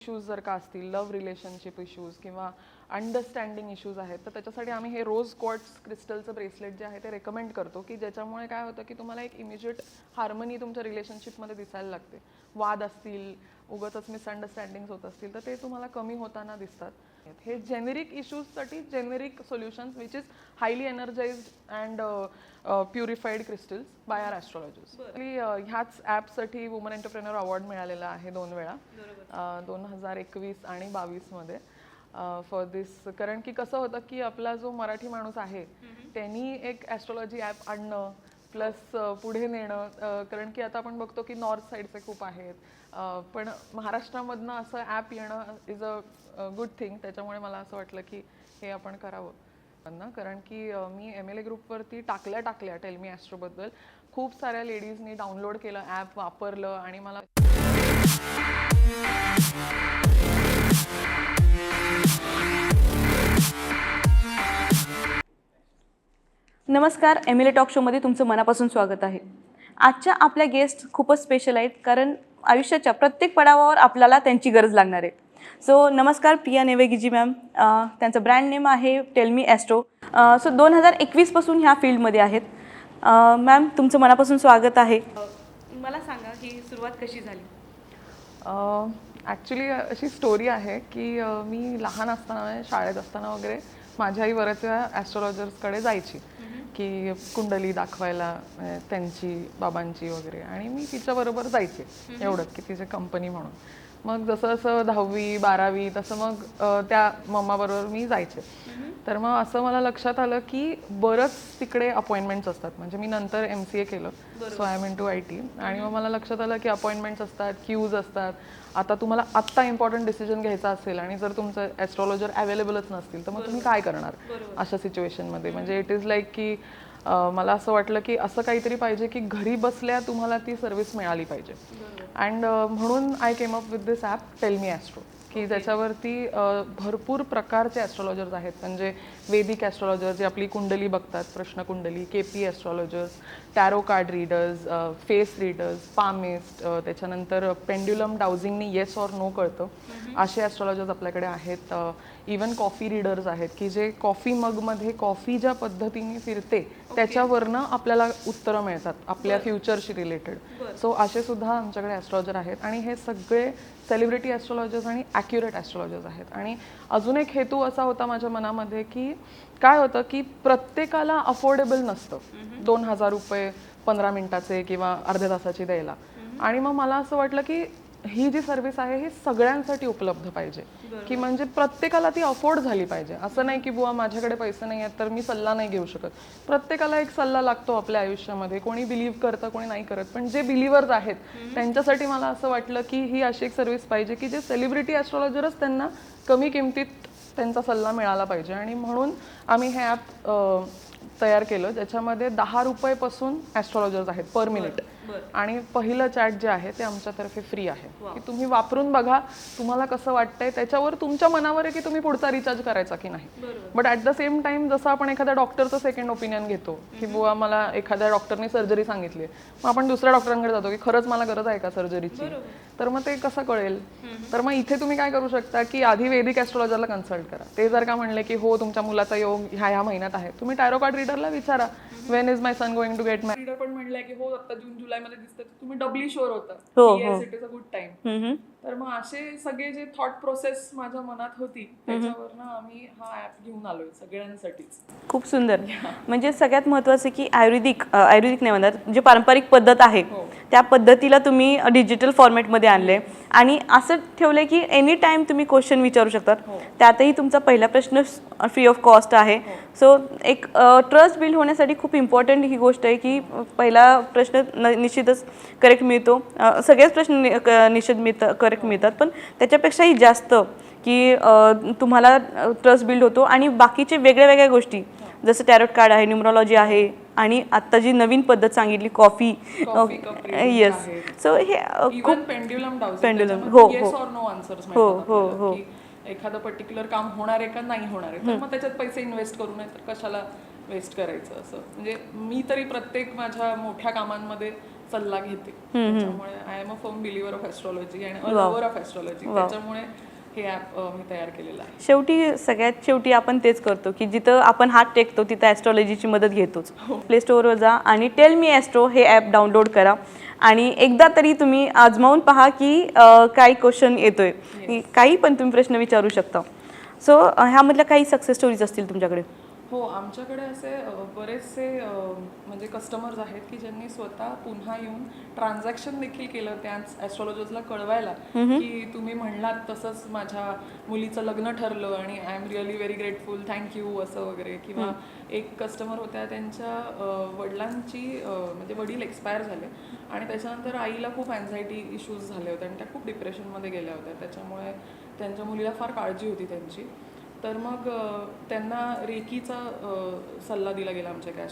Issues जर का असतील लव्ह रिलेशनशिप इश्यूज किंवा अंडरस्टँडिंग इश्यूज आहेत तर त्याच्यासाठी आम्ही हे रोज क्वार्ट्स क्रिस्टलचं ब्रेसलेट जे आहे ते रेकमेंड करतो की ज्याच्यामुळे काय होतं की तुम्हाला एक इमिजिएट हार्मनी तुमच्या रिलेशनशिपमध्ये दिसायला लागते. वाद असतील उगतच मिसअंडरस्टँडिंग्स होत असतील तर ते तुम्हाला कमी होताना दिसतात. हे generic इश्यूजसाठी generic solutions which is highly energized and purified crystals by our astrologers ह्याच ॲपसाठी वुमन एंटरप्रेनर अवॉर्ड मिळालेला आहे दोन वेळा. दोन हजार एकवीस आणि बावीसमध्ये फॉर दिस कारण की कसं होतं की आपला जो मराठी माणूस आहे त्यांनी एक ॲस्ट्रॉलॉजी ॲप आणणं प्लस पुढे नेणं कारण की आता आपण बघतो की नॉर्थ साईडचे खूप आहेत. पण महाराष्ट्रामधनं असं ॲप येणं इज अ गुड थिंग त्याच्यामुळे मला असं वाटलं की हे आपण करावं. ना कारण की मी एम एल ए ग्रुपवरती टाकल्या टाकल्या टेलमी ॲस्ट्रोबद्दल खूप साऱ्या लेडीजनी डाउनलोड केलं ॲप वापरलं आणि मला नमस्कार एम एल ए टॉक शोमध्ये तुमचं मनापासून स्वागत आहे. आजच्या आपल्या गेस्ट खूपच स्पेशल आहेत कारण आयुष्याच्या प्रत्येक पडावावर आपल्याला त्यांची गरज लागणार आहे. सो नमस्कार प्रिया नेवेगीजी मॅम अं, त्यांचं ब्रँड नेम आहे टेलमी ॲस्ट्रो सो दोन हजार एकवीसपासून ह्या फील्डमध्ये आहेत. मॅम तुमचं मनापासून स्वागत आहे. मला सांगा ही सुरुवात कशी झाली? ॲक्च्युली अशी स्टोरी आहे की मी लहान असताना शाळेत असताना वगैरे माझी आई बऱ्याच वेळा ॲस्ट्रॉलॉजर्सकडे जायची. की कुंडली दाखवायला त्यांची बाबांची वगैरे. आणि मी तिच्याबरोबर जायचे. एवढंच की तिचे कंपनी म्हणून. मग जसं जसं दहावी बारावी तसं मग त्या मम्माबरोबर मी जायचे. तर मग असं मला लक्षात आलं की बरंच तिकडे अपॉइंटमेंट्स असतात. म्हणजे मी नंतर एम सी ए केलं so I am into I T आणि मग मला लक्षात आलं की अपॉइंटमेंट्स असतात क्यूज असतात. आता तुम्हाला आत्ता इम्पॉर्टंट डिसिजन घ्यायचा असेल आणि जर तुमचं ॲस्ट्रॉलॉजर अवेलेबलच नसतील तर मग तुम्ही काय करणार अशा सिच्युएशनमध्ये म्हणजे इट इज लाईक की मला असं वाटलं की असं काहीतरी पाहिजे की घरी बसल्या तुम्हाला ती सर्व्हिस मिळाली पाहिजे. अँड म्हणून I came up with this app tell me astro की ज्याच्यावरती भरपूर प्रकारचे ॲस्ट्रॉलॉजर्स आहेत. म्हणजे वेदिक ॲस्ट्रॉलॉजर जे आपली कुंडली बघतात प्रश्न कुंडली K P astrologers tarot card readers face readers palmist त्याच्यानंतर पेंड्युलम डाउझिंगनी येस ऑर नो कळतं. असे ॲस्ट्रॉलॉजर्स आपल्याकडे आहेत. इवन कॉफी रीडर्स आहेत की जे कॉफी मगमध्ये कॉफी ज्या पद्धतीने फिरते त्याच्यावरनं आपल्याला उत्तरं मिळतात आपल्या फ्युचरशी रिलेटेड सो असे सुद्धा आमच्याकडे ॲस्ट्रॉलॉजर आहेत आणि हे सगळे सेलिब्रिटी ॲस्ट्रॉलॉजर्स आणि ॲक्युरेट ॲस्ट्रॉलॉजर्स आहेत. आणि अजून एक हेतू असा होता माझ्या मनामध्ये की काय होतं की प्रत्येकाला अफोर्डेबल नसतं. दोन हजार रुपये पंधरा मिनिटाचे किंवा अर्ध्या तासाचे द्यायला. आणि मग मला असं वाटलं की ही जी सर्व्हिस आहे ही सगळ्यांसाठी उपलब्ध पाहिजे. की म्हणजे प्रत्येकाला ती अफोर्ड झाली पाहिजे. असं नाही की बुवा माझ्याकडे पैसे नाही आहेत तर मी सल्ला नाही घेऊ शकत. प्रत्येकाला एक सल्ला लागतो आपल्या आयुष्यामध्ये. कोणी बिलीव्ह करतं कोणी नाही करत. पण जे बिलिव्हर्स आहेत त्यांच्यासाठी मला असं वाटलं की ही अशी एक सर्व्हिस पाहिजे की जे सेलिब्रिटी ॲस्ट्रॉलॉजरच त्यांना कमी किमतीत त्यांचा सल्ला मिळाला पाहिजे. आणि म्हणून आम्ही हे ॲप तयार केलं ज्याच्यामध्ये दहा रुपयेपासून ॲस्ट्रॉलॉजर्स आहेत पर मिनिट आणि पहिलं चॅट जे आहे ते आमच्यातर्फे फ्री आहे. की तुम्ही वापरून बघा तुम्हाला कसं वाटतंय त्याच्यावर तुमच्या मनावर आहे की तुम्ही पुढचा रिचार्ज करायचा की नाही. But at the same time जसं आपण एखाद्या डॉक्टरचं सेकंड ओपिनियन घेतो की बुवा मला एखाद्या डॉक्टरने सर्जरी सांगितली मग आपण दुसऱ्या डॉक्टरांकडे जातो की खरंच मला गरज आहे का सर्जरीची तर मग ते कसं कळेल? तर मग इथे तुम्ही काय करू शकता की आधी वेदिक ॲस्ट्रॉलॉजरला कन्सल्ट करा. ते जर का म्हणले की हो तुमच्या मुलाचा योग ह्या ह्या महिन्यात आहे तुम्ही टायरो कार्ड रीडरला विचारा. When is my son going to get married पण म्हणलंय की हो आता जून जुलैमध्ये दिसतं तुम्ही डबली शुअर होता. हो, हो. It is a good time hmm. तर मग असे सगळे जे थॉट प्रोसेस माझ्या मनात होती त्याच्यावरनं आम्ही हा ऍप घेऊन आलोय सगळ्यांसाठीच. खूप सुंदर. म्हणजे सगळ्यात महत्त्वाचं की आयुर्वेदिक आयुर्वेदिक नाही म्हणतात जे पारंपरिक पद्धत आहे त्या पद्धतीला तुम्ही डिजिटल फॉर्मॅटमध्ये आणले आणि असं ठेवलंय की एनी टाइम तुम्ही क्वेश्चन विचारू शकतात त्यातही तुमचा पहिला प्रश्न फ्री ऑफ कॉस्ट आहे. सो एक ट्रस्ट बिल्ड होण्यासाठी खूप इम्पॉर्टंट ही गोष्ट आहे की पहिला प्रश्न निश्चितच करेक्ट मिळतो. सगळेच प्रश्न निश्चित मिळतात करेक्ट मिळतात. पण त्याच्यापेक्षाही जास्त की तुम्हाला ट्रस्ट बिल्ड होतो. आणि बाकीचे वेगळ्या वेगळ्या गोष्टी. जसं टॅरोट कार्ड आहे न्युमरॉलॉजी आहे. आणि आत्ता जी नवीन पद्धत सांगितली कॉफी येस. सो हे इव्हन पेंड्युलम हो, हो. हो, हो, हो. एखादं पर्टिक्युलर काम होणार आहे का नाही होणार आहे? तर मग त्याच्यात पैसे इन्व्हेस्ट करू नये तर कशाला वेस्ट करायचं असं? म्हणजे मी तरी प्रत्येक माझ्या मोठ्या कामांमध्ये सल्ला घेते. I am a firm believer of astrology आणि अ लव्हर ऑफ ॲस्ट्रॉलॉजी त्याच्यामुळे हे ॲप मी तयार केलेलं आहे. शेवटी सगळ्यात शेवटी आपण तेच करतो की जिथं आपण हात टेकतो तिथं ॲस्ट्रॉलॉजीची मदत घेतोच. प्ले स्टोअरवर जा आणि टेल मी ॲस्ट्रो हे ॲप डाउनलोड करा. आणि एकदा तरी तुम्ही आजमावून पहा की काय क्वेश्चन येतोय. काही पण तुम्ही प्रश्न विचारू शकता. सो ह्यामधल्या काही सक्सेस स्टोरीज असतील तुमच्याकडे? हो आमच्याकडे असे बरेचसे म्हणजे कस्टमर्स आहेत की ज्यांनी स्वतः पुन्हा येऊन ट्रान्झॅक्शन देखील केलं त्याच ॲस्ट्रॉलॉजर्सला कळवायला की तुम्ही म्हणलात तसंच माझ्या मुलीचं लग्न ठरलं आणि I am really very grateful thank you असं वगैरे. किंवा एक कस्टमर होत्या त्यांच्या वडिलांची म्हणजे वडील एक्सपायर झाले आणि त्याच्यानंतर आईला खूप अँझायटी इश्यूज झाले होते आणि त्या खूप डिप्रेशनमध्ये गेल्या होत्या. त्याच्यामुळे त्यांच्या मुलीला फार काळजी होती त्यांची. तर मग त्यांना रेकीचा सल्ला दिला गेला आमच्या एका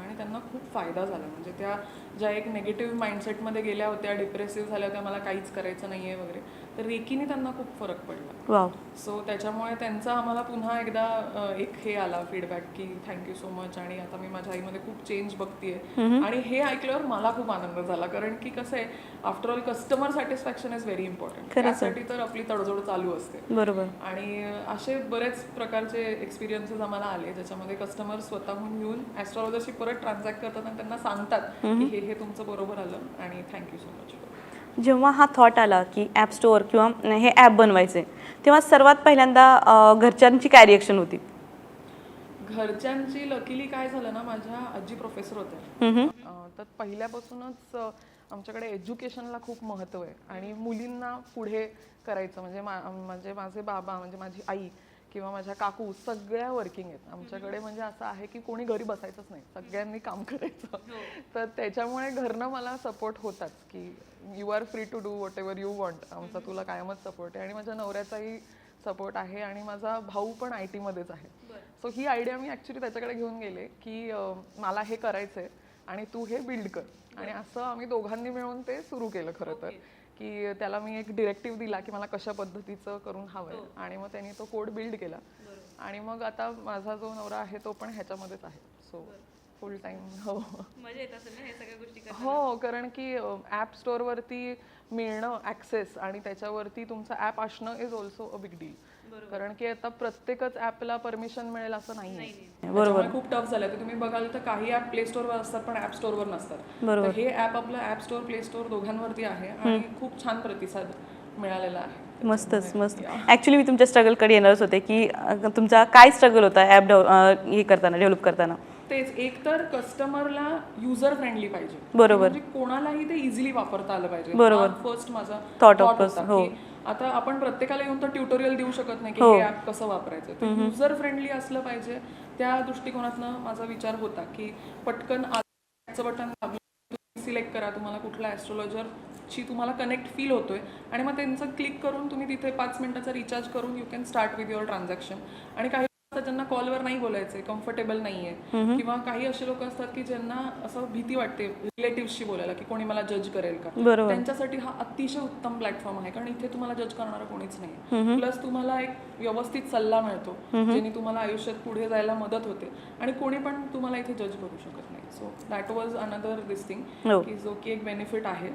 आणि त्यांना खूप फायदा झाला. म्हणजे त्या ज्या एक नेगेटिव्ह माइंडसेटमध्ये गेल्या होत्या डिप्रेसिव्ह झाल्या होत्या मला काहीच करायचं नाही आहे वगैरे. रेकीने त्यांना खूप फरक पडला. वाव. सो त्याच्यामुळे त्यांचा आम्हाला पुन्हा एकदा एक हे आला फीडबॅक की थँक्यू सो मच आणि आता मी माझ्या आईमध्ये खूप चेंज बघतीये. आणि हे ऐकल्यावर मला खूप आनंद झाला. कारण की कसं आहे after all customer satisfaction is very important त्यासाठी तर आपली तडजोड चालू असते. बरोबर. आणि असे बरेच प्रकारचे एक्सपिरियन्सेस आम्हाला आले ज्याच्यामध्ये कस्टमर स्वतःहून येऊन ॲस्ट्रॉलॉजरशी परत ट्रान्झॅक्ट करतात आणि त्यांना सांगतात की हे हे तुमचं बरोबर आलं आणि थँक्यू सो मच जेव्हा हा थॉट आला की ॲप स्टोअर किंवा हे ॲप बनवायचे तेव्हा सर्वात पहिल्यांदा घरच्यांची काय रिएक्शन होती? घरच्यांची लकीली काय झालं ना माझ्या आजी प्रोफेसर होत्या. तर पहिल्यापासूनच आमच्याकडे एज्युकेशनला खूप महत्त्व आहे. आणि मुलींना पुढे करायचं म्हणजे मा म्हणजे माझे बाबा म्हणजे माझी आई किंवा माझ्या काकू सगळ्या वर्किंग आहेत. आमच्याकडे म्हणजे असं आहे की कोणी घरी बसायचंच नाही. सगळ्यांनी काम करायचं. तर त्याच्यामुळे घरनं मला सपोर्ट होताच की you are free to do whatever you want आमचा तुला कायमच सपोर्ट आहे. आणि माझ्या नवऱ्याचाही सपोर्ट आहे आणि माझा भाऊ पण आय टीमध्येच आहे. सो ही आयडिया मी ॲक्च्युली त्याच्याकडे घेऊन गेले की मला हे करायचंय आणि तू हे बिल्ड कर. आणि असं आम्ही दोघांनी मिळून ते सुरू केलं खरं तर. की त्याला मी एक डिरेक्टिव्ह दिला की मला कशा पद्धतीचं करून हवंय. आणि मग त्यांनी तो कोड बिल्ड केला. आणि मग आता माझा जो नवरा आहे तो पण ह्याच्यामध्येच आहे. सो फुल टाइम हो. हो कारण की ॲप स्टोअरवरती मिळणं ॲक्सेस आणि त्याच्यावरती तुमचं ॲप असणं is also a big deal कारण की आता प्रत्येकच ॲपला परमिशन मिळेल असं नाही बरोबर. खूप टफ झालं. तुम्ही बघाल तर काही ऍप प्ले स्टोअरवर असतात पण ऍप स्टोअरवर नसतात. तर हे ऍप आपलं ऍप स्टोअर प्ले स्टोअर दोघांवरती आहे आणि खूप छान प्रतिसाद मिळालेला आहे. मस्तच मस्त. ॲक्च्युली मी तुमच्या स्ट्रगलकडे येणारच होते की तुमचा काय स्ट्रगल होता ॲप हे करताना डेव्हलप करताना? तेच एक तर कस्टमरला युजर फ्रेंडली पाहिजे. बरोबर. म्हणजे कोणालाही ते इझिली वापरता आलं पाहिजे. बरोबर. फर्स्ट माझा us, होता हो. आता आपण प्रत्येकाला येऊन तर ट्युटोरियल देऊ शकत नाही की हे. ऍप कसं वापरायचं. तर युजर फ्रेंडली असलं पाहिजे. त्या दृष्टिकोनातनं माझा विचार होता की पटकन बटन सिलेक्ट करा. तुम्हाला कुठला ॲस्ट्रॉलॉजरशी तुम्हाला कनेक्ट फील होतोय आणि मग त्यांचं क्लिक करून तुम्ही तिथे पाच मिनिटाचा रिचार्ज करून you can start with your transaction आणि काही असतात ज्यांना कॉलवर नाही बोलायचंय कम्फर्टेबल नाहीये किंवा काही असे लोक असतात की ज्यांना असं भीती वाटते रिलेटिव्हशी बोलायला की कोणी मला जज करेल का? त्यांच्यासाठी हा अतिशय उत्तम प्लॅटफॉर्म आहे कारण इथे तुम्हाला जज करणारं कोणीच नाही. प्लस तुम्हाला एक व्यवस्थित सल्ला मिळतो ज्याने तुम्हाला आयुष्यात पुढे जायला मदत होते. आणि कोणी पण तुम्हाला इथे जज करू शकत नाही. So that was another this thing. की जो की एक बेनिफिट आहे.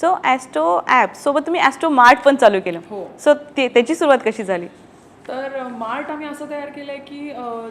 सो ॲस्ट्रो ॲप सोबत तुम्ही ॲस्ट्रो मार्ट पण चालू केलं. हो. सो ते त्याची सुरुवात कशी झाली? तर मार्ट आम्ही असं तयार केलं आहे की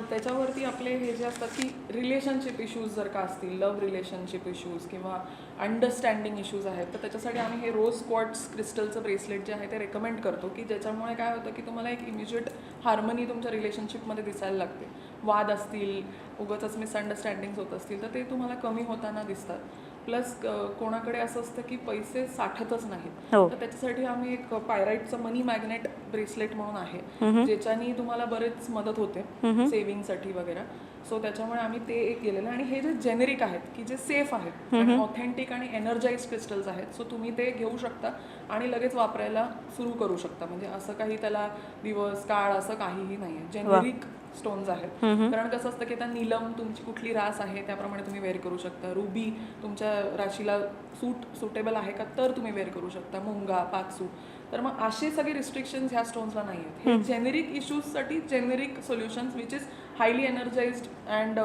त्याच्यावरती आपले हे जे असतात की रिलेशनशिप इश्यूज जर का असतील लव्ह रिलेशनशिप इश्यूज किंवा अंडरस्टँडिंग इश्यूज आहेत तर त्याच्यासाठी आम्ही हे रोज क्वार्ट्स क्रिस्टलचं ब्रेसलेट जे आहे ते रेकमेंड करतो की ज्याच्यामुळे काय होतं की तुम्हाला एक इमिजिएट हार्मनी तुमच्या रिलेशनशिपमध्ये दिसायला लागते. वाद असतील उगाच मिसअंडरस्टँडिंग्स होत असतील तर ते तुम्हाला कमी होताना दिसतात. प्लस कोणाकडे असं असतं की पैसे साठतच नाहीत. हो. तर त्याच्यासाठी आम्ही एक पायराईटचं मनी मॅग्नेट ब्रेसलेट म्हणून आहे ज्याच्यानी तुम्हाला बरेच मदत होते सेव्हिंगसाठी वगैरे. सो त्याच्यामुळे आम्ही ते एक केलेलं आणि हे जे जेनेरिक आहेत की जे सेफ आहेत आणि ऑथेंटिक आणि एनर्जाइज क्रिस्टल्स आहेत सो तुम्ही ते घेऊ शकता आणि लगेच वापरायला सुरू करू शकता. म्हणजे असं काही त्याला दिवस काळ असं काहीही नाही आहे जेनेरिक स्टोन्स आहेत. कारण कसं असतं की आता नीलम तुमची कुठली रास आहे त्याप्रमाणे तुम्ही वेअर करू शकता. रुबी तुमच्या राशीला सूट सुटेबल आहे का तर तुम्ही वेअर करू शकता. मुंगा पाकसूट तर मग असे सगळे रिस्ट्रिक्शन्स ह्या स्टोन्सला नाही आहेत generic इश्यूजसाठी generic solutions which is highly energized and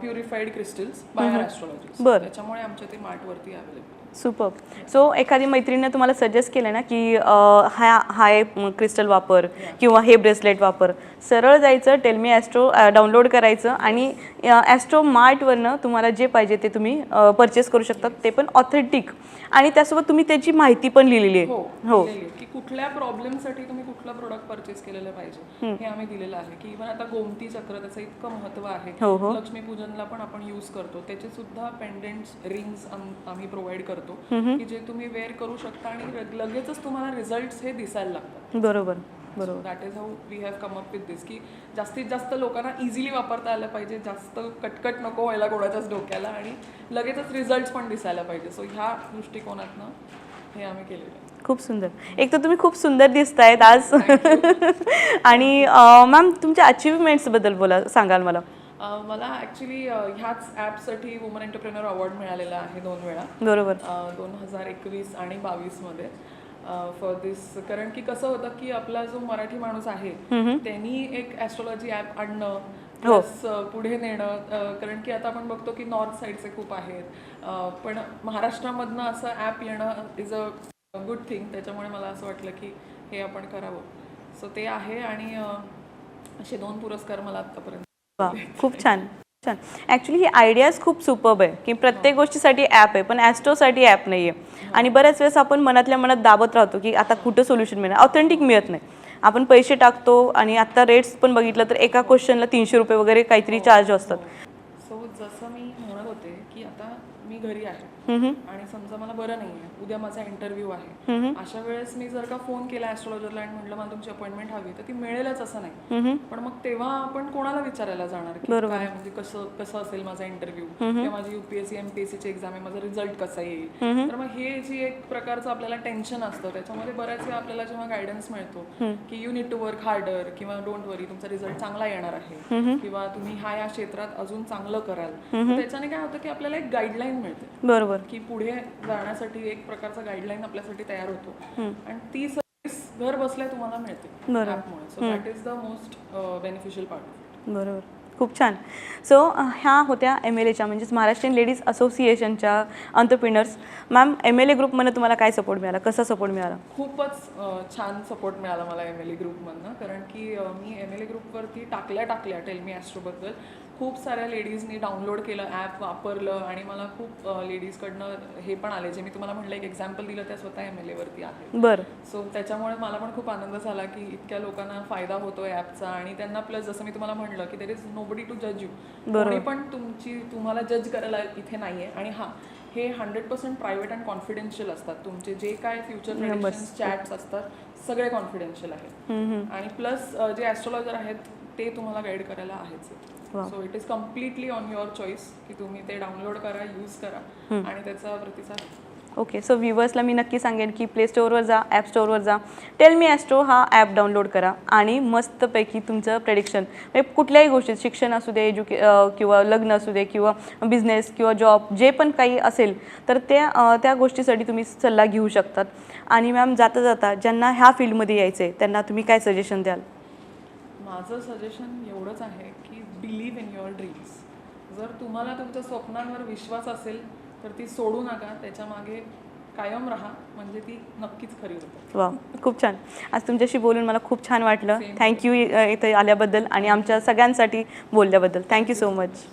purified crystals by our astrology बरं. त्याच्यामुळे आमच्या ते मार्टवरती अवेलेबल सुपर सो एखादी मैत्रिणीने तुम्हाला सजेस्ट केलं ना की हा हा क्रिस्टल वापर किंवा हे ब्रेसलेट वापर. सरळ जायचं टेलमी ॲस्ट्रो डाउनलोड करायचं आणि ॲस्ट्रो मार्टवरनं तुम्हाला जे पाहिजे ते तुम्ही परचेस करू शकता. ते पण ऑथेंटिक आणि त्यासोबत तुम्ही त्याची माहिती पण लिहिलेली आहे. हो हो. की कुठल्या प्रॉब्लेमसाठी तुम्ही कुठलं प्रोडक्ट परचेस केलेलं पाहिजे. हे आम्ही दिलेलं आहे की इव्हन आता गोमती चक्र त्याचं इतकं महत्त्व आहे. हो, हो. लक्ष्मी पूजनला पण आपण यूज करतो. त्याचे सुद्धा पेंडेंट्स रिंग्स आम्ही प्रोव्हाइड करतो. की जे तुम्ही वेअर करू शकता आणि लगेचच तुम्हाला रिझल्ट हे दिसायला लागतात. बरोबर बरोबर. That is how we have come up with this की जास्तीत जास्त लोकांना इझिली वापरता आलं पाहिजे जास्त कटकट नको व्हायला कोणाच्याच डोक्याला आणि लगेचच रिझल्ट पण दिसायला पाहिजे. सो ह्या दृष्टिकोनातनं हे आम्ही केलेलं आहे. खूप सुंदर. एक तर तुम्ही खूप सुंदर दिसतायत आज. आणि मॅम तुमच्या अचिव्हमेंट्सबद्दल बोला सांगाल मला. मला ॲक्च्युली ह्याच ॲपसाठी वुमन एंटरप्रेनर अवॉर्ड मिळालेला आहे दोन वेळा. बरोबर. दोन हजार एकवीस आणि बावीसमध्ये. फॉर दिस कारण की कसं होतं की आपला जो मराठी माणूस आहे त्यांनी एक ॲस्ट्रॉलॉजी ॲप आणणं प्लस पुढे नेणं कारण की आता आपण बघतो की नॉर्थ साईडचे खूप आहेत. पण महाराष्ट्रामधनं असं ॲप येणं इज अ गुड थिंग त्याच्यामुळे मला असं वाटलं की हे आपण करावं. सो ते आहे आणि असे दोन पुरस्कार मला आत्तापर्यंत वा खूप छान छान. ॲक्च्युली ही आयडियाज खूप सुपर्ब आहे की प्रत्येक गोष्टीसाठी ॲप आहे पण ॲस्ट्रोसाठी ॲप नाही आहे आणि बऱ्याच वेळेस आपण मनातल्या मनात दाबत राहतो की आता कुठं सोल्युशन मिळणार? ऑथेंटिक मिळत नाही. आपण पैसे टाकतो आणि आता रेट्स पण बघितलं तर एका क्वेश्चनला तीनशे रुपये वगैरे काहीतरी चार्ज असतात. सो जसं मी म्हणत होते की आता मी घरी आहे. आणि समजा मला बरं नाही आहे उद्या माझा इंटरव्ह्यू आहे. अशा वेळेस मी जर का फोन केला ॲस्ट्रॉलॉजरला आणि म्हटलं मला तुमची अपॉइंटमेंट हवी तर ती मिळेलच असं नाही. पण मग तेव्हा आपण कोणाला विचारायला जाणार की काय म्हणजे कसं कसं असेल माझा इंटरव्ह्यू किंवा माझी युपीएससी एमपीएससी ची एक्झाम आहे माझा रिझल्ट कसा येईल? तर मग हे जी एक प्रकारचं आपल्याला टेन्शन असतं त्याच्यामध्ये बऱ्याच वेळा आपल्याला जेव्हा गायडन्स मिळतो की you need to work harder किंवा डोंट वरी तुमचा रिझल्ट चांगला येणार आहे. किंवा तुम्ही हा या क्षेत्रात अजून चांगलं कराल. त्याच्याने काय होतं की आपल्याला एक गाईडलाईन मिळते. बरोबर. की पुढे जाण्यासाठी एक प्रकारचा गाईडलाईन आपल्यासाठी तयार होतो. आणि ती सर्व्हिस घर बसल्या तुम्हाला मिळते बरोबर. ॲपमुळे so that is the most beneficial part बरोबर. खूप छान. सो ह्या होत्या एम एल एच्या म्हणजेच महाराष्ट्रीयन लेडीज असोसिएशनच्या entrepreneurs ma'am M L A ग्रुपमध्ये तुम्हाला काय सपोर्ट मिळाला? कसा सपोर्ट मिळाला? खूपच छान सपोर्ट मिळाला मला एम एल ए ग्रुपमधनं कारण की मी एम एल ए ग्रुपवरती टाकल्या टाकल्या टेलमी ॲस्ट्रोबद्दल खूप साऱ्या लेडीजनी डाउनलोड केलं ॲप वापरलं आणि मला खूप लेडीजकडनं हे पण आले जे मी तुम्हाला म्हटलं एक एक्झाम्पल दिलं त्या स्वतः एम एल एवरती आहे. बरं. सो त्याच्यामुळे मला पण खूप आनंद झाला की इतक्या लोकांना फायदा होतोय ॲपचा आणि त्यांना प्लस जसं मी तुम्हाला म्हटलं की देर इज नोबडी टू जज यू कोणी पण तुमची तुम्हाला जज करायला इथे नाहीये आणि हां हे hundred percent private and confidential असतात. तुमचे जे काय फ्युचर चॅट्स असतात सगळे कॉन्फिडेन्शियल आहेत. आणि प्लस जे ॲस्ट्रॉलॉजर आहेत ते तुम्हाला गाईड करायला आहेच so it is completely on your choice की तुम्ही ते डाउनलोड करा यूज करा आणि त्याचा प्रतिसाद. ओके सो व्ह्युअर्सला मी नक्की सांगेन की प्ले स्टोअरवर जा ॲप स्टोअरवर जा. टेल मी ॲस्ट्रो हा ॲप डाउनलोड करा आणि मस्तपैकी तुमचं प्रेडिक्शन म्हणजे कुठल्याही गोष्टीत शिक्षण असू दे एज्युके किंवा लग्न असू दे किंवा बिझनेस किंवा जॉब जे पण काही असेल तर त्या त्या गोष्टीसाठी तुम्ही सल्ला घेऊ शकतात. आणि मॅम जाता जाता ज्यांना ह्या फील्डमध्ये यायचं आहे त्यांना तुम्ही काय सजेशन द्याल? माझं सजेशन एवढंच आहे की बिलीव्ह इन युअर ड्रीम्स जर तुम्हाला तुमच्या स्वप्नांवर विश्वास असेल तर ती सोडू नका. त्याच्यामागे कायम राहा. म्हणजे ती नक्कीच खरी होते. वा खूप छान. आज तुमच्याशी बोलून मला खूप छान वाटलं. थँक्यू इथे आल्याबद्दल आणि आमच्या सगळ्यांसाठी बोलल्याबद्दल. Thank you so much